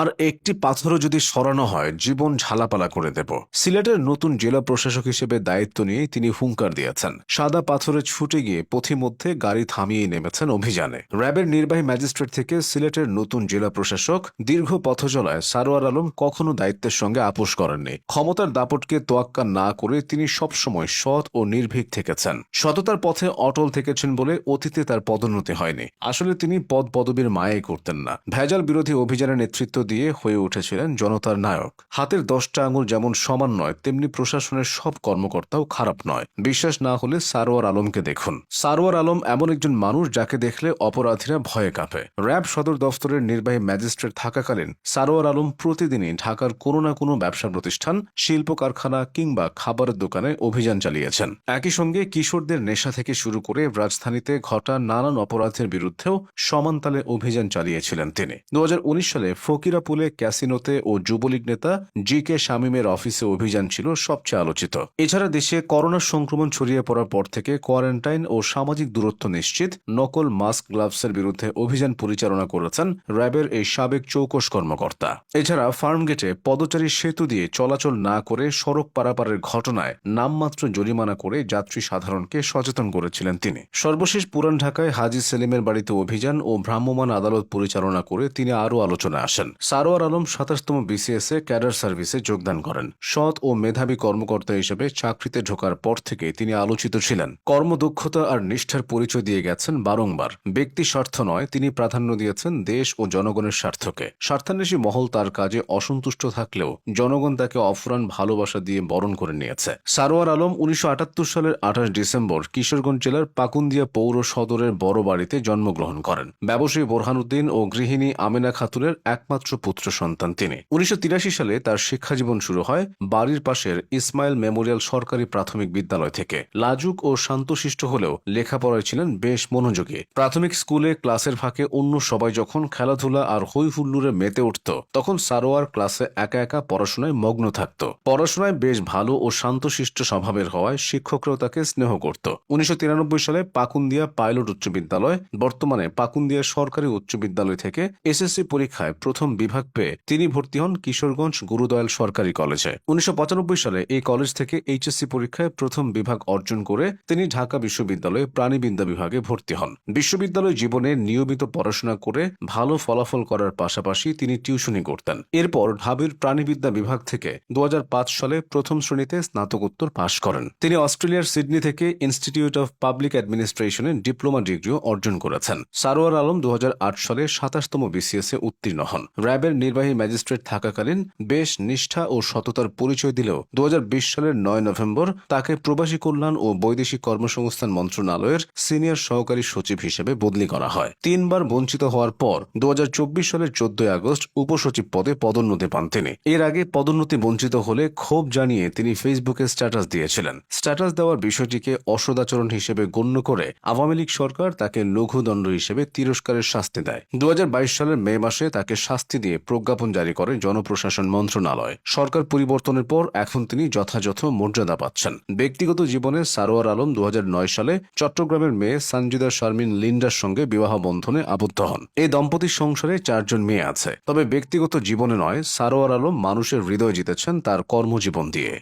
আর একটি পাথরও যদি সরানো হয়, জীবন ঝালাপালা করে দেব। সিলেটের নতুন জেলা প্রশাসক হিসেবে দায়িত্ব নিয়ে তিনি হুঙ্কার দিয়েছেন। সাদা পাথরে ছুটে গিয়ে পথিমধ্যে গাড়ি থামিয়ে নেমেছেন অভিযানে। র্যাবের নির্বাহী ম্যাজিস্ট্রেট থেকে সিলেটের নতুন জেলা প্রশাসক, দীর্ঘ পথচলায় সারোয়ার আলম কখনো দায়িত্বের সঙ্গে আপোষ করেননি। ক্ষমতার দাপটকে তোয়াক্কা না করে তিনি সবসময় সৎ ও নির্ভীক থেকেছেন। সততার পথে অটল থেকেছেন বলে অতীতে তার পদোন্নতি হয়নি। আসলে তিনি পদ পদবীর মায়াই করতেন না। ভেজাল বিরোধী অভিযানের নেতৃত্ব দিয়ে হয়ে উঠেছিলেন জনতার নায়ক। হাতের দশটা আঙুল যেমন সমান নয়, তেমনি প্রশাসনের সব কর্মকর্তাও খারাপ নয়। বিশ্বাস না হলে সারোয়ার আলমকে দেখুন। সারোয়ার আলম এমন একজন মানুষ যাকে দেখলে অপরাধীরা ভয়ে কাঁপে। র্যাব সদর দফতরের নির্বাহী ম্যাজিস্ট্রেট থাকাকালীন সারোয়ার আলম প্রতিদিনই ঢাকার কোনো না কোনো ব্যবসা প্রতিষ্ঠান, শিল্প কারখানা কিংবা খাবারের দোকানে অভিযান চালিয়েছেন। একই সঙ্গে কিশোরদের নেশা থেকে শুরু করে রাজধানীতে ঘটা নানান অপরাধের বিরুদ্ধেও সমানতালে অভিযান চালিয়েছিলেন তিনি। দু হাজার উনিশ সালে ফকিরাপুলে ক্যাসিনোতে ও যুবলীগ নেতা জি কে শামীমের অফিসে অভিযান ছিল সবচেয়ে আলোচিত। এছাড়া দেশে করোনা সংক্রমণ ছড়িয়ে পড়ার পর থেকে কোয়ারেন্টাইন ও সামাজিক দূরত্ব নিশ্চিত, নকল মাস্ক গ্লাভসের বিরুদ্ধে অভিযান পরিচালনা করেছেন র্যাবের এই সাবেক চৌকশ কর্মকর্তা। এছাড়া ফার্মগেটে পদচারী সেতু দিয়ে চলাচল না করে সড়ক পারাপারের ঘটনায় নামমাত্র জরিমানা করে যাত্রী সাধারণকে সচেতন করেছিলেন তিনি। সর্বশেষ পুরান ঢাকায় হাজি সেলিমের বাড়িতে অভিযান ও ভ্রাম্যমাণ আদালত পরিচালনা করে তিনি আরও আলোচনায় আসেন। সারোয়ার আলম সাতাশতম বিসিএস এ ক্যাডার সার্ভিসে যোগদান করেন। সৎ ও মেধাবী কর্মকর্তা হিসেবে চাকরিতে ঢোকার পর থেকে তিনি আলোচিত ছিলেন। কর্মদক্ষতা আর নিষ্ঠার পরিচয় দিয়ে গেছেন বারংবার। ব্যক্তি স্বার্থ নয়, তিনি প্রাধান্য দিয়েছেন দেশ ও জনগণের স্বার্থকে। স্বার্থান্বেষী মহল তার কাজে অসন্তুষ্ট থাকলেও জনগণ তাকে অফুরান ভালোবাসা দিয়ে বরণ করে নিয়েছে। সারোয়ার আলম উনিশশো আটাত্তর সালের আঠাশ ডিসেম্বর কিশোরগঞ্জ জেলার পাকুন্দিয়া পৌর সদরের বড় বাড়িতে জন্মগ্রহণ করেন। ব্যবসায়ী বোরহানুদ্দিন ও গৃহিণী আমেনা খাতুনের একমাত্র পুত্র সন্তান তিনি। উনিশশো তিরাশি সালে তার শিক্ষাজীবন শুরু হয় বাড়ির পাশের ইসমাইল মেমোরিয়াল সরকারি প্রাথমিক বিদ্যালয় থেকে। লাজুক ও শান্তশিষ্ট হলেও লেখাপড়ায় ছিলেন বেশ মনোযোগী। প্রাথমিক স্কুলে ক্লাসের ফাঁকে অন্য সবাই যখন খেলাধুলা আর হই হুল্লুরে মেতে উঠত, তখন সারোয়ার ক্লাসে একা একা পড়াশোনায় মগ্ন থাকত। পড়াশোনায় বেশ ভালো ও শান্তশিষ্ট স্বভাবের হওয়ায় শিক্ষকরাও তাকে স্নেহ করত। উনিশশো তিরানব্বই সালে পাকুন্দিয়া পাইলট উচ্চ বিদ্যালয়, বর্তমানে পাকুন্দিয়া সরকারি উচ্চ বিদ্যালয় থেকে এসএসসি পরীক্ষায় প্রথম বিভাগ পেয়ে তিনি ভর্তি হন কিশোরগঞ্জ গুরুদয়াল সরকারি কলেজে। উনিশশো পঁচানব্বই সালে এই কলেজ থেকে এইচএসসি পরীক্ষায় প্রথম বিভাগ অর্জন করে তিনি ঢাকা বিশ্ববিদ্যালয়ে প্রাণীবিদ্যা বিভাগে ভর্তি হন। বিশ্ববিদ্যালয় জীবনে নিয়মিত পড়াশোনা করে ভালো ফলাফল করার পাশাপাশি তিনি টিউশনি করতেন। এরপর ঢাবির প্রাণীবিদ্যা বিভাগ থেকে দু হাজার পাঁচ সালে প্রথম শ্রেণীতে স্নাতকোত্তর পাশ করেন। তিনি অস্ট্রেলিয়ার সিডনি থেকে ইনস্টিটিউট অফ পাবলিক অ্যাডমিনিস্ট্রেশনে ডিপ্লোমা ডিগ্রিও অর্জন করেছেন। সারোয়ার আলম দু হাজার আট সালে সাতাশতম বিসিএস উত্তীর্ণ হন। র্যাবের নির্বাহী ম্যাজিস্ট্রেট থাকাকালীন বেশ নিষ্ঠা ও সততার পরিচয় দিলেও দু হাজার বিশ সালের নয় নভেম্বর তাকে প্রবাসী কল্যাণ ও বৈদেশিক কর্মসংস্থান মন্ত্রণালয়ের সিনিয়র সহকারী সচিব হিসেবে বদলি করা হয়। তিনবার বঞ্চিত হওয়ার পর দু সালের চোদ্দই আগস্ট উপসচিব পদে পদোন্নতি পান তিনি। এর আগে পদোন্নতি বঞ্চিত হলে ক্ষোভ জানিয়ে তিনি ফেসবুকে স্ট্যাটাস দিয়েছিলেন। স্ট্যাটাস দেওয়ার বিষয়টিকে অসদাচরণ হিসেবে গণ্য করে আওয়ামী লীগ সরকার তাকে লঘুদণ্ড হিসেবে তিরস্কারের শাস্তি দেয়। দু হাজার বাইশ সালের মে মাসে তাকে শাস্তি দিয়ে প্রজ্ঞাপন জারি করে জনপ্রশাসন মন্ত্রণালয়। সরকার পরিবর্তনের পর এখন তিনি যথাযথ মর্যাদা পাচ্ছেন। ব্যক্তিগত জীবনে সারোয়ার আলম দু হাজার নয় সালে চট্টগ্রামের মেয়ে সঞ্জিদা শারমিন লিন্ডার সঙ্গে বিবাহ বন্ধনে আবদ্ধ হন। এই দম্পতির সংসারে চারজন মেয়ে আছে। তবে ব্যক্তিগত জীবনে নয়, সারোয়ার আলম মানুষের হৃদয় জিতেছেন তার কর্মজীবন দিয়ে।